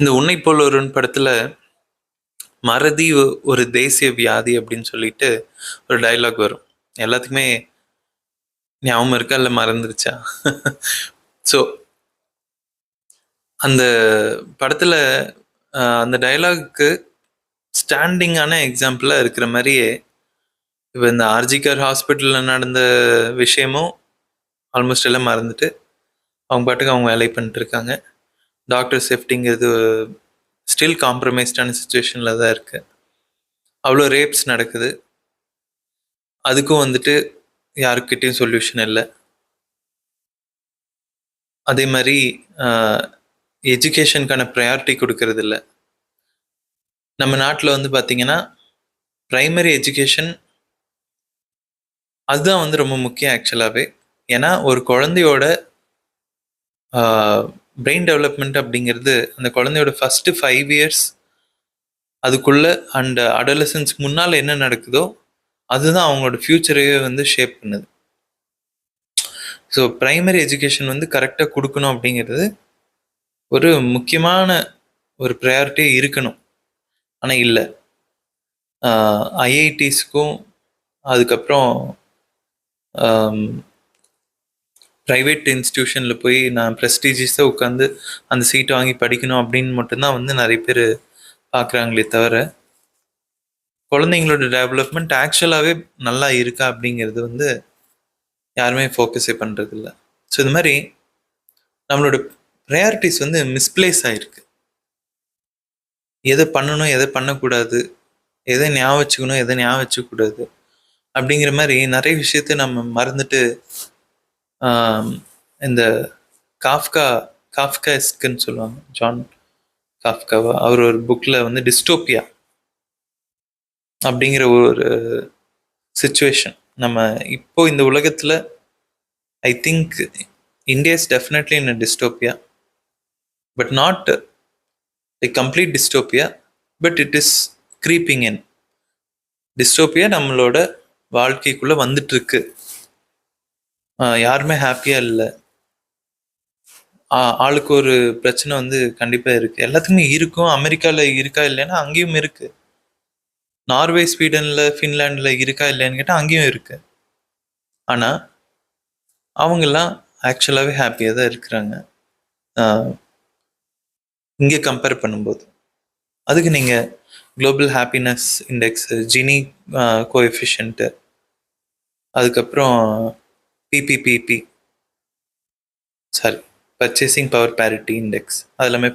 இந்த உன்னை போல் ஒருவன் படத்தில் மறதி ஒரு தேசிய வியாதி அப்படின்னு சொல்லிட்டு ஒரு டயலாக் வரும். எல்லாத்துக்குமே ஞாபகம் இருக்கா இல்லை மறந்துருச்சா? ஸோ அந்த படத்தில் அந்த டயலாக்கு ஸ்டாண்டிங்கான எக்ஸாம்பிளாக இருக்கிற மாதிரியே இப்போ இந்த ஆர்ஜிகர் ஹாஸ்பிட்டலில் நடந்த விஷயமும் ஆல்மோஸ்ட் எல்லாம் மறந்துட்டு அவங்க பாட்டுக்கு அவங்க வேலை பண்ணிட்டு இருக்காங்க. டாக்டர் சேஃப்டிங்கிறது ஸ்டில் காம்ப்ரமைஸ்டான சுச்சுவேஷனில் தான் இருக்குது அவ்வளோ ரேப்ஸ் நடக்குது. அதுக்கும் வந்துட்டு யாருக்கிட்டேயும் சொல்யூஷன் இல்லை. அதே மாதிரி எஜுகேஷனுக்கான ப்ரையாரிட்டி கொடுக்கறது இல்லை. நம்ம நாட்டில் வந்து பார்த்திங்கன்னா ப்ரைமரி எஜுகேஷன் அதுதான் வந்து ரொம்ப முக்கியம் ஆக்சுவலாகவே ஏன்னா ஒரு குழந்தையோட பிரெயின் டெவலப்மெண்ட் அப்படிங்கிறது அந்த குழந்தையோட ஃபஸ்ட்டு ஃபைவ் இயர்ஸ் அதுக்குள்ள அண்ட் அடலசன்ஸ் முன்னால் என்ன நடக்குதோ அதுதான் அவங்களோட ஃப்யூச்சரையே வந்து ஷேப் பண்ணுது. ஸோ ப்ரைமரி எஜுகேஷன் வந்து கரெக்டாக கொடுக்கணும் அப்படிங்கிறது ஒரு முக்கியமான ஒரு ப்ரையாரிட்டியே இருக்கணும். ஆனால் இல்லை. ஐஐடிஸ்க்கும் அதுக்கப்புறம் ப்ரைவேட் இன்ஸ்டியூஷனில் போய் நான் ப்ரெஸ்டீஜியஸாக உட்காந்து அந்த சீட் வாங்கி படிக்கணும் அப்படின்னு மட்டும்தான் வந்து நிறைய பேர் பார்க்குறாங்களே தவிர குழந்தைங்களோட டெவலப்மெண்ட் ஆக்சுவலாகவே நல்லா இருக்கா அப்படிங்கிறது வந்து யாருமே ஃபோக்கஸே பண்ணுறதில்ல ஸோ இது மாதிரி நம்மளோட ப்ரையாரிட்டிஸ் வந்து மிஸ்பிளேஸ் ஆகிருக்கு எதை பண்ணணும் எதை பண்ணக்கூடாது எதை ஞாபகம் வச்சுக்கணும் எதை ஞாபகம் வச்சுக்கூடாது அப்படிங்கிற மாதிரி நிறைய விஷயத்த நம்ம மறந்துட்டு இந்த காஃப்கா காஃப்காஸ்க்குன்னு சொல்லுவாங்க. ஜான் காஃப்காவா அவர் ஒரு புக்கில் வந்து டிஸ்டோப்பியா அப்படிங்கிற ஒரு சுச்சுவேஷன் நம்ம இப்போ இந்த உலகத்தில் I think India is definitely in dystopia but not I complete dystopia but it is creeping in dystopia நம்மளோட வாழ்க்கைக்குள்ளே வந்துட்டு இருக்கு. யாருமே ஹாப்பியா இல்லை. ஆளுக்கு ஒரு பிரச்சனை வந்து கண்டிப்பா இருக்கு. எல்லாத்துக்குமே இருக்கும். அமெரிக்கால இருக்கா இல்லைன்னா அங்கேயும் இருக்கு. நார்வே ஸ்வீடன்ல ஃபின்லாண்டில் இருக்கா இல்லைன்னு கேட்டால் அங்கேயும் இருக்கு. ஆனா அவங்கெல்லாம் ஆக்சுவலாகவே ஹாப்பியாக தான் இருக்கிறாங்க. இங்கே கம்பேர் பண்ணும்போது. அதுக்கு நீங்கள் global happiness index Gini coefficient அதுக்கப்புறம் பிபிபிபி sorry purchasing power parity index அது எல்லாமே